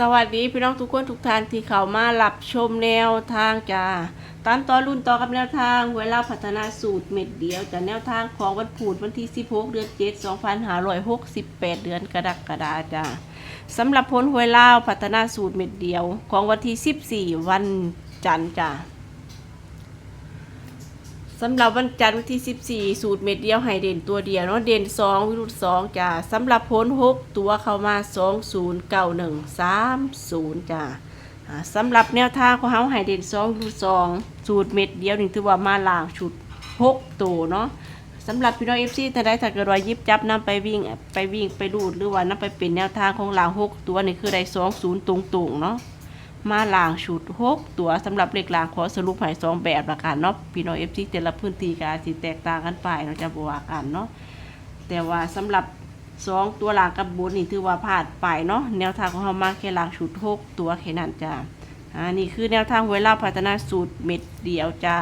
สวัสดีพี่น้องทุกคนทุกท่านที่เข้ามารับชมแนวทางจ้าตามต่อรุ่นต่อกับแนวทางเวลาพัฒนาสูตรเม็ดเดียวจากแนวทางของวันพูดวันที่ 16 เดือน 7 2568 เดือนกระดักกระดาจ้าสำหรับผลหวยลาวพัฒนาสูตรเม็ดเดียวของวันที่ 14 วันจันทร์จ้า สำหรับวันจันทร์ที่ 14 สูตรเม็ดเดียวให้เด่นตัวเดียวเนาะเด่น 2 วิรุต2จ้าสำหรับผล6ตัวเข้ามา 209130จ้าอ่าสำหรับแนวทางของเฮาให้เด่น 2 วิรุต2สูตรเม็ดเดียวนี่ถือว่ามาลางชุด6ตัวเนาะสำหรับพี่น้อง FC ถ้าได้ถ้าเกิดว่ายิบจับนำไปวิ่งไปวิ่งไปรูดหรือว่านำไปเป็นแนวทางของลาง6ตัวนี่คือได้ 20 ตรงๆเนาะ มาล่างชุดหกตัวสำหรับเลขล่างขอสรุปให้สองแบบละกันเนาะพี่น้องเอฟซีแต่ละพื้นที่ก็อาจสิแตกต่างกันไปเนาะจะบวากันเนาะแต่ว่าสำหรับสองตัวลางกับบนนี่ถือว่าพลาดไปเนาะแนวทางของเรามาแค่ลางชุดหกตัวแค่นั้นจ้าอ่านี่คือแนวทางเวลาพัฒนาสูตรเม็ดเดียวจ้า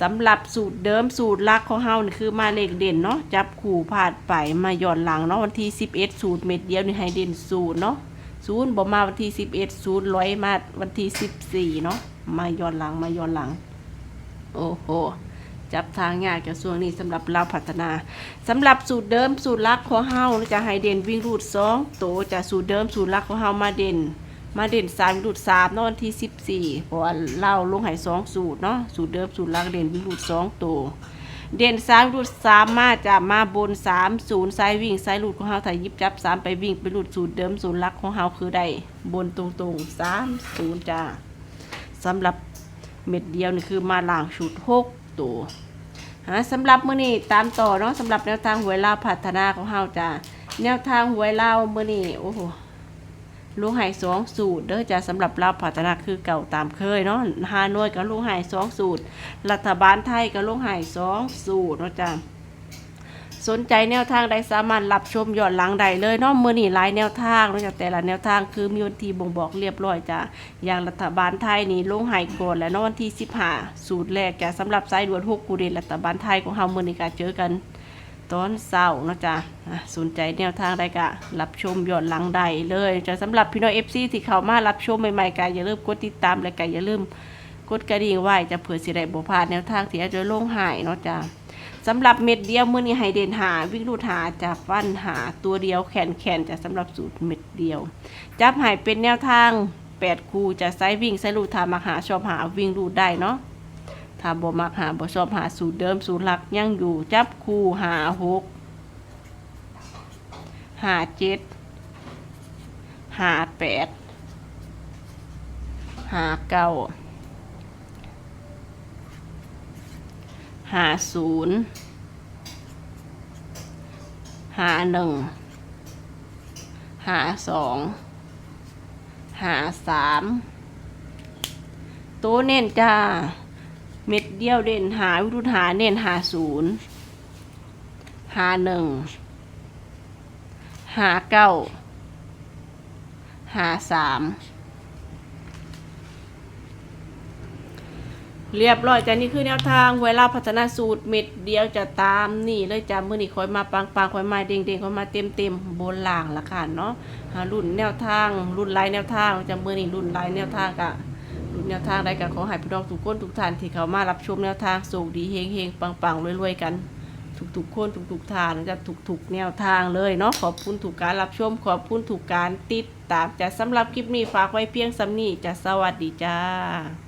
สำหรับสูตรเดิมสูตรลักของเฮานี่คือมาเลขเด่นเนาะจับขู่พลาดไปมาย้อนหลังเนาะวันที่11สูตรเม็ดเดียวนี่ให้เด่นศูนย์เนาะ ศูนย์บอมาวันที่สิบเอ็ดศูนย์ร้อยมาวันที่สิบสี่เนาะมาย้อนหลังมาย้อนหลัง โอ้โหจับทางยากกระทรวงนี้สำหรับเราพัฒนาสำหรับสูตรเดิมสูตรลักของเฮาจะให้เด่นวิ่งรูดสองโตวจะสูตรเดิมสูตรลักของเฮามาเด่น มาเด่นสามวิ่งรูดสามเนาะวันที่สิบสี่เพราะว่าเล่าลงให้สองสูตรเนาะสูตรเดิมสูตรลักเด่นวิ่งรูดสองโตว เด่นสามรูดสามมาจะมาบนสามศูนย์ไซวิ่งไซรูดของเฮาถ่ายยิบจับสามไปวิ่งไปรูดสูตรเดิมศูนย์ลักของเฮาคือได้บนตรงๆสามศูนย์จ้าสำหรับเม็ดเดียวนี่คือมาล่างชุดหกตัวฮะสำหรับมื้อนี้ตามต่อเนาะสำหรับแนวทางหวยลาวพัฒนาของเฮาจ้าแนวทางหวยลาวมื้อนี้โอ้โห ลูกไห่สองสูตร เด้อจ้ะสำหรับเราพัฒนาคือเก่าตามเคยเนาะฮานอยกับลูกไห่สองสูตร รัฐบาลไทยกับลูกไห่สองสูตรเนาะจ้ะสนใจแนวทางใดสามารถรับชมย้อนหลังใดเลยเนาะมือนี่หลายแนวทางเนาะจ้ะแต่ละแนวทางคือมีวันที่บ่งบอกเรียบร้อยจ้ะอย่างรัฐบาลไทยนี่ลงไห่ก่อนแล้วเนาะวันที่สิบห้าสูตรแรกจ้ะสำหรับสายด่วนหกกูเดนรัฐบาลไทยของเฮามือนี้ก็เจอกัน ตอนเศร้าเนาะจ้ะสนใจแนวทางใดก็รับชมย้อนหลังใดเลยจะสำหรับพี่น้องเอฟซีที่เข้ามารับชมใหม่ๆก็อย่าลืมกดติดตามและก็อย่าลืมกดกระดิ่งไว้จะเผื่อสิได้บ่พลาดแนวทางที่อาจจะลงหายเนาะจ้ะสำหรับเม็ดเดียวมื้อนี้ให้เดนหาวิ่งรูดหาจะฟันหาตัวเดียวแขนแขนจะสำหรับสูตรเม็ดเดียว จับหายเป็นแนวทาง8คูจะไซวิ่งไซรูดทามาหาชอบหาวิ่งรูดได้เนาะ ถ้าบ่มักหาบ่ชอบหาสูตรเดิมสูตรหลักยังอยู่จับคู่หาหกหาเจ็ดหาแปดหาเก้าหาศูนย์หาหนึ่งหาสองหาสามตัวเน้นจ้า เม็ดเดียวเด่นหาวิรุธหาเน้นหาศูนย์หาหนึ่งหาเก้าหาสามเรียบร้อยจ้ะนี่คือแนวทางเวลาพัฒนาสูตรเม็ดเดียวจะตามนี่เลยจ้ะมื่อนี้คอยมาปังปังๆคอยมาเด้งเด้งๆคอยมาเต็มเต็มๆบนล่างละค่ะเนาะหารุ่นแนวทางรุ่นลายแนวทางจะมื่อนี้รุ่นลายแนวทางกะ รุ่นแนวทางไดก็ขอให้พี่น้องทุกคนทุกท่านที่เขามารับชมแนวทางสูงดีเฮงเฮงปังปังๆรวยๆกันทุกๆคนทุกๆทางจะถูกๆแนวทางเลยเนาะขอบคุณถูกการรับชมขอบคุณถูกการติดตามจะสำหรับคลิปนี้ฝากไว้เพียงสำนี้จะสวัสดีจ้า